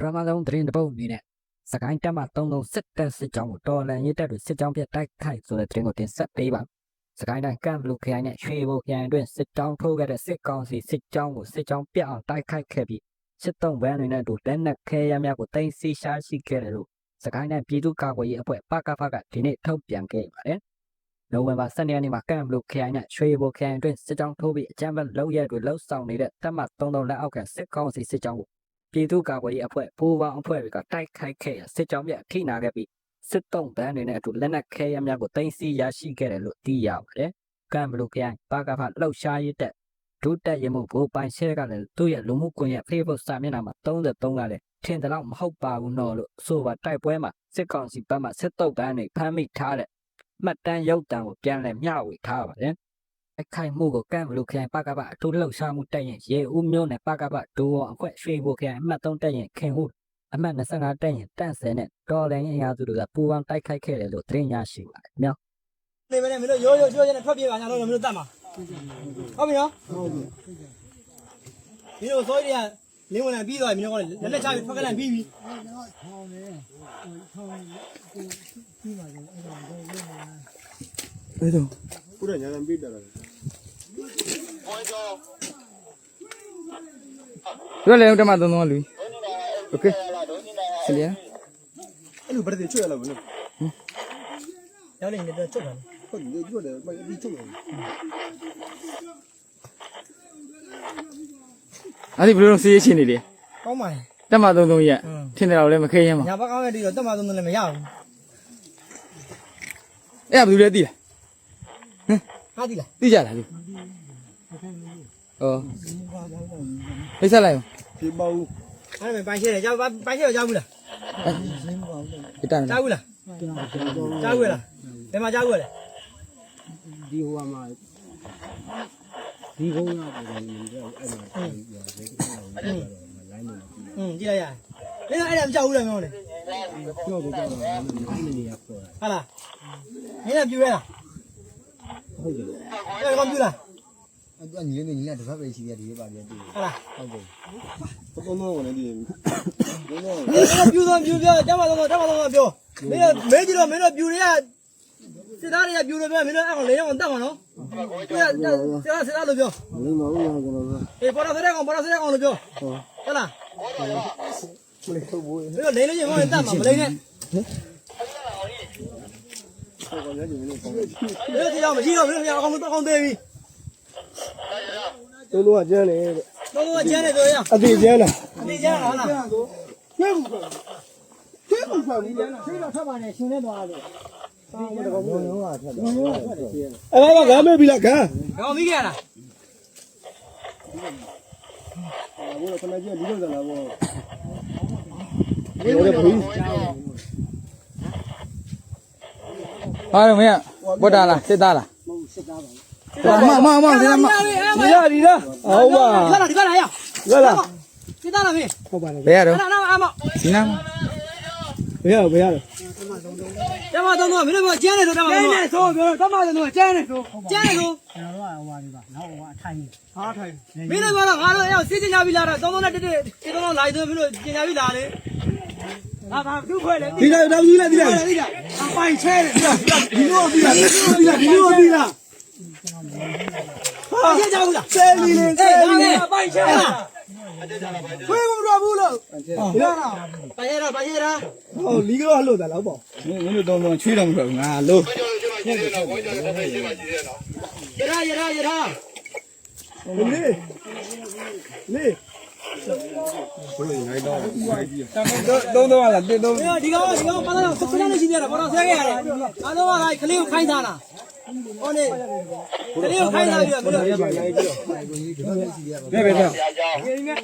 ပထမဆုံးသတင်းတစ်ပုဒ်အနေနဲ့စကိုင်းတက်မှ33စစ်တပ်စစ်ကြောင်းကိုတော်လန်ရေးတပ်တွေစစ်ကြောင်းပြတိုက်ခိုက်ဆိုတဲ့သတင်းကိုတင်ဆက်ပေးပါစကိုင်းတိုင်းကမ်ဘလူခရိုင်နဲ့ရွှေဘိုခရိုင်အတွင်းစစ်ကြောင်းထိုးခဲ့တဲ့စစ်ကောင်စီစစ်ကြောင်းကိုစစ်ကြောင်းပြအောင်တိုက်ခိုက်ခဲ့ပြီးစစ်တုံးဗန်းတွေနဲ့အတူလက်နက်ခဲယမ်းများကိုတင်စီရှာရှိခဲ့တယ်လို့စကိုင်းတိုင်းပြည်သူ့ကာကွယ်ရေးအဖွဲ့ပကဖကဒီနေ့ထုတ်ပြန်ခဲ့ပါတယ်နိုဝင်ဘာ12ရက်နေ့မှာကမ်ဘလူခရိုင်နဲ့ရွှေဘိုခရိုင်အတွင်းစစ်ကြောင်းထိုးပြီးအကြမ်းဖက်လုပ်ရက်တွေလှုပ်ဆောင်နေတဲ့တပ်မ33လက်အောက်ကစစ်ကောင်စီစစ်ကြောင်းကို ပြည်သူ့ကာကွယ်ရေးအဖွဲ့ပူးပေါင်းအဖွဲ့တွေကတိုက်ခိုက်ခဲ့ရစစ်ကြောင်းပြအထိနာခဲ့ပြီးစစ်တုံးဗန်းတွေနဲ့အတူလက်နက်ခဲယမ်းများကိုတင်စီရရှိခဲ့တယ်လို့သိရပါတယ်။ကမ်ဘလူခရိုင်ပါကဖလှုပ်ရှားရေးတက်ဒုတက်ရမှုဘူပိုင်ရှဲကလည်းသူ့ရဲ့လူမှုကွန်ရက် Facebook စာမျက်နှာမှာ33ကလည်းထင်တယ်လို့မဟုတ်ပါဘူးနော်လို့ဆိုပါတိုက်ပွဲမှာစစ်ကောင်စီဘက်မှစစ်တုံးဗန်းတွေဖမ်းမိထားတဲ့မှတ်တမ်းရုပ်တံကိုပြန်လည်မျှဝေထားပါတယ်။ တိုက်ခိုက်မှုကိုကန့်ဘလူခရိုင်ပကပအထူးလှုပ်ရှားမှုတက်ရင်ရေဦးမြို့နယ်ပကပဒိုဝအဖွဲ့ရွှေဘိုခရိုင်အမှတ်3တက်ရင်ခင်ဟုအမှတ်25တက်ရင်တန့်စင်နဲ့တော်လိုင်းအင်အားစုတွေကပူးပေါင်းတိုက်ခိုက်ခဲ့တယ်လို့သတင်းရရှိပါတယ်နော်နေမနေမလို့ရိုးရိုးရိုးရိုးနဲ့ထွက်ပြေးပါညာလို့မလို့တတ်မှာဟုတ်ပြီနော်ဟုတ်ပြီမင်းတို့စိုးရီကလင်းဝင်လာပြီးသွားပြီမင်းတို့ကလက်လက်ချပြီးထွက်ကြလိုက်ပြီးပြီထောင်းနေထောင်းကိုပြီးပါလေအဲ့ဒါတော့အဲ့တော့ပူရညာလမ်းပြေးတာလား ရွက်လေတမသုံးသုံးလူโอเคဆလျာအဲ့လိုဘယ်တည်းချွတ်ရလောက်ဘူးနော်ရောက်နေနေတော့ချွတ်တာဟုတ်တယ်ချွတ်တယ်ဘာဒီချွတ်တယ်အဲ့ဒီဘယ်လိုစီးရချင်းနေလဲကောင်းပါရဲ့တမသုံးသုံးရက်ထင်တယ်တော့လည်းမခဲရမ်းပါညာဘက်ကောင်းရဲ့ဒီတော့တမသုံးသုံးလည်းမရဘူးအဲ့ဒါဘယ်လိုလဲသိလားဟမ် ဒီလား သိကြလားလူဩလိမ့်ဆက်လိုက် 皮包， အဲ့ဒါပိုင်ရှဲတယ်ကြောက်ပိုင်ရှဲကြောက်ဘူးလား ဒီတန်း ကြောက်ဘူးလားကြောက်ဘူးလားဘယ်မှာကြောက်ဘူးလဲ ဒီဟိုမှာဒီကုန်းကပုံစံမျိုးအဲ့မှာအဲ့ဒီလိုလိုင်းနေ อืมကြည့်လိုက်ရမင်းအဲ့ဒါမကြောက်ဘူးလားမင်းတို့လေ ကြောက်ကြောက်တာအဲ့ဒီနေရာပေါ် ဟာလားမင်းကပြူရဲလား ဟုတ်တယ်အဲ့ဒါကောင်းပြူလားအဲ့ညီလေးညီလေးတစ်ဖက်ပဲရှိတယ်ဒီပါပြတူဟာလားဟုတ်တယ်ဘုံတော့လည်းဒီဘုံတော့မင်းကပြူတော့ပြူပြောတက်မှတော့တက်မှတော့ပြောမင်းကမေးကြည့်တော့မင်းတို့ပြူတွေကစစ်သားတွေကပြူလို့ပြောမင်းတို့အဲ့ကောင်လေးအောင်တတ်မှာနော်ပြစစ်သားစစ်သားလို့ပြောမင်းမဟုတ်ဘူးကျွန်တော်ကအေးပေါ်တော့စစ်တဲ့ကောင်ပေါ်တော့စစ်တဲ့ကောင်လို့ပြောဟုတ်လားမလေးထုတ်ဘူးမင်းတို့လိမ့်လို့ရင်ဟောတတ်မှာမလိမ့်နဲ့ဟိုက လည်းညီလေးပေါ့မင်းတို့ဒီတော့မရှိတော့မင်းတို့အကောင်တော့အကောင်သေးပြီတို့လိုကကျန်းတယ်တော့တော့ကျန်းနေတော့ရအသေးကျန်းလားအသေးကျန်းဟုတ်လားကျွဲဘူးကကျွဲဘူးဆောင်ပြီးကျန်းလားဆေးတော့ထပ်ပါနဲ့ရှင်နေသွားလို့အဲ့ဒါကဘုံလုံးကထက်တယ်အဲ့ဒါကဂမ်းမေးပြီလားဂမ်းကောင်မိခဲ့လားဘိုးကမကြီးဒီလိုစလာဘောဒီလိုပဲဘူး ဟာတော့မင်းဘတ်တာလားစစ်သားလားမမမစစ်သားမဒီရဒီလားဟုတ်ပါဒီကလာဒီကလာရရလားစစ်သားလားမင်းဟုတ်ပါလေဘယ်ရတော့အဲ့ဒါတော့အမဒီနာမဘယ်ရဘယ်ရတမတော့တော့မင်းတို့ကျန်းနေဆိုတမတော့ကျန်းနေဆိုပြောတမတော့ကျန်းနေဆိုကျန်းနေဆိုဟာထိုင်မင်းတို့ကတော့ငါတို့အဲ့စစ်ချင်ကြပြီလားတော့သုံးသုံးနဲ့တက်တက်ဒီတော့လာရင်မင်းတို့ကျင်ကြပြီလားလေ ဟာဘာသူ့ခွဲလေဒီကတောင်ကြီးလားဒီလားဒီကအပိုင်ချဲတယ်ဒီလိုဒီလားဒီလားဒီလိုဒီလားဟာကျကြောက်ဘူးလားဆယ်လီလင်းဆအေးယ်ဒါလီလပဲင်းအပိုင်ချဲလားခွေးမတော်ဘူးလို့ရလားပိုင်ရတာပိုင်ရတာဟိုလီကတော့လှုပ်တာလောက်ပေါ့မင်းတို့သုံးသုံးချွေးတော့မထွက်ဘူးငါလို့ရတာရတာရတာလေးလေး သုံးသုံးလားတစ်သုံးဒီကောင်ဒီကောင်ပါတော့ဆက်နေရှိသေးတာဘာလို့ဆဲခဲ့ရလဲအားလုံးကခလေးကိုခိုင်းသားလားဟောနေခလေးကိုခိုင်းသားပြီးတော့မင်းတို့ဘယ်ဘယ်တော့မင်း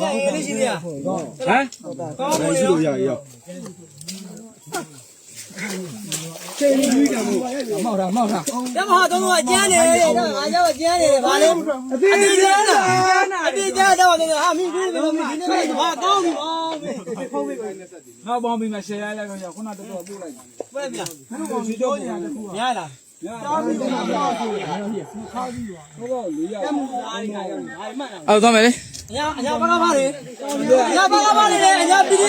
ကခလေးရှိသေးလားဟမ်ကောင်းလို့ရရရ မောက်တာမောက်တာတမဟာတော့ကကျန်းနေတယ်တော့ငါကြောက်ကျန်းနေတယ်ဗာလေအတိအကျန်းလားအတိအကျန်းတော့နေဟာမိပြီးပြီမိဒီနေ့ဘာကောင်းပြီဗောဖုန်းပြီငါပေါင်းပြီးမှရှယ်ရလိုက်တော့ခုနတော့ပို့လိုက်ဘယ်ပြဘယ်လိုပြောနေတာလဲခုရလားတောင်းပြီးတော့ခါပြီးပါခါပြီးပါဟောတော့လေးရတမှုအားရအားမှန်လားအော်သွားမယ်လေညာအညာဘာကဘာလေအညာဘာကဘာလေအညာပီရီ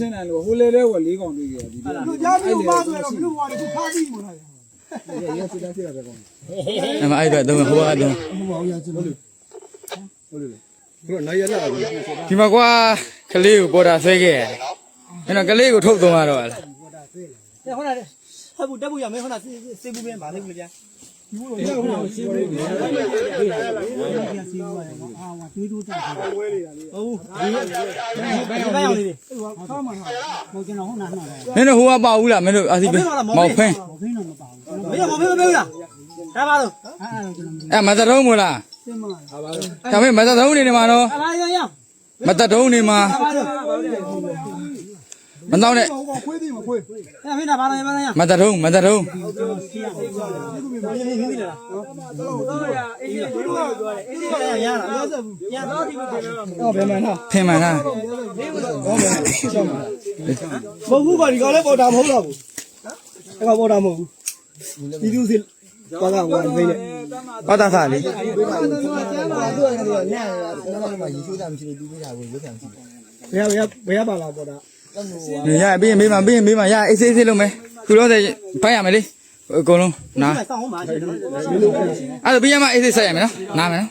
ယက်တွေဟောမစင်းနိုင်လို့ဟိုလေလေကလေးကောင်တွေ့ကြဒီလိုကြားပြီးပါဆိုတော့ဘလူးဘွားတို့ခါပြီးမလားအမအဲ့တော့တော့ဟိုကတော့တို့နိုင်ရလာပြီဒီမှာကွာကလေးကိုပေါ်တာဆွဲခဲ့ရတယ်အဲ့တော့ကလေးကိုထုတ်သုံးရတော့လားဟိုနာဟဲ့ဘူးတက်ဘူးရမင်းဟိုနာစေဘူးမင်းဗာလိမ့်မလို့ဗျာ အာဝတွေးတိုးတာဟုတ်ဘူးဒီဘက်အောင်လေးတွေခါမှဟာဟိုကျွန်တော်ဟိုနာနှောက်တယ်မင်းတို့ဟိုကပါဘူးလားမင်းတို့အာစီပဲမောက်ဖင်းဟိုခင်းတော့မပါဘူးမင်းရောမဖေးမပေးဘူးလားဒါပါလို့အဲ့အဲ့ကျွန်တော်အဲ့မသက်တုံးမလားစင်မလားဒါပေမဲ့မသက်တုံးနေနေမှာနော်အလားရရမသက်တုံးနေမှာဒါပါလို့ မတော့နဲ့ဟိုခွေးသေးမခွေးအဲ့မင်းဒါပါလို့မလားရမသက်တုံးမသက်တုံးမင်းမင်းသိလားတော့ရအေးအေးတို့ပြောတယ်အေးအေးရရလားရတော့ဒီလိုပြောတော့တော့ဘယ်မှန်းဖင်မှန်လားမဟုတ်ဘူးကွာဒီကောင်လည်းပေါ်တာမဟုတ်တော့ဘူးအဲ့ကောင်ပေါ်တာမဟုတ်ဘူးဒီလူစီဘာကဝင်နေလဲဘာသာစားလေဘယ်ဘယ်ဘယ်ပါလာပေါ်တာ နေရပြီးရင်မေးမှပြီးရင်မေးမှရအေးဆေးဆေးလုံးမယ်ခုတော့တဲ့ဖိုက်ရမယ်လေအကုန်လုံးနားဆောင်းဟောမှာရှိတယ်အဲ့ဒါပြီးရမှအေးဆေးဆက်ရမယ်နော်နားမယ်နော်